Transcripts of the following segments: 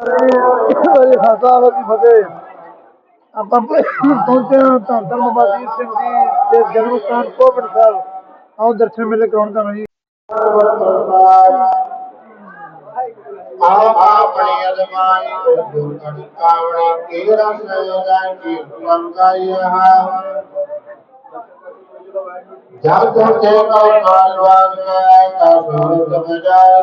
ਮੇਰੇ ਖਾਸਾ ਵਰਗੀ ਫਤਿਹ। ਆਪਾਂ ਪਹੁੰਚੇ ਹਾਂ ਧੰਨ ਧੰਨ ਬਾਬਾ ਦੀਪ ਸਿੰਘ ਜੀ ਦੇ ਜਨਮ ਸਥਾਨ ਕੋਵਿਡ ਸਾਹਿਬ ਆਓ ਦਰਸ਼ਨ ਮੇਲੇ ਕਰਾਉਣ ਤੁਹਾਨੂੰ ਜੀ। ਆਪ ਆਪਣੀ ਅਦਮਾਈ ਗੁਰੂ ਕੜੀ ਕੀ ਰਸ ਜਾਈ ਕੀ ਲੰਗਾਈ ਰਹਾ। ਜਬ ਤੇ ਕੋ ਮਾਲਵਾਨ ਹੈ ਤਾ ਸੂਰਜ ਬਜਾਏ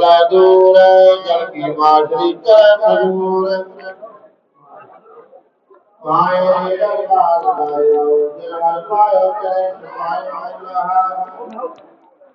Kaladura, Kalki Madrika, Kalura, Kaladura, Kaladura, Kaladura, Kaladura, Kaladura,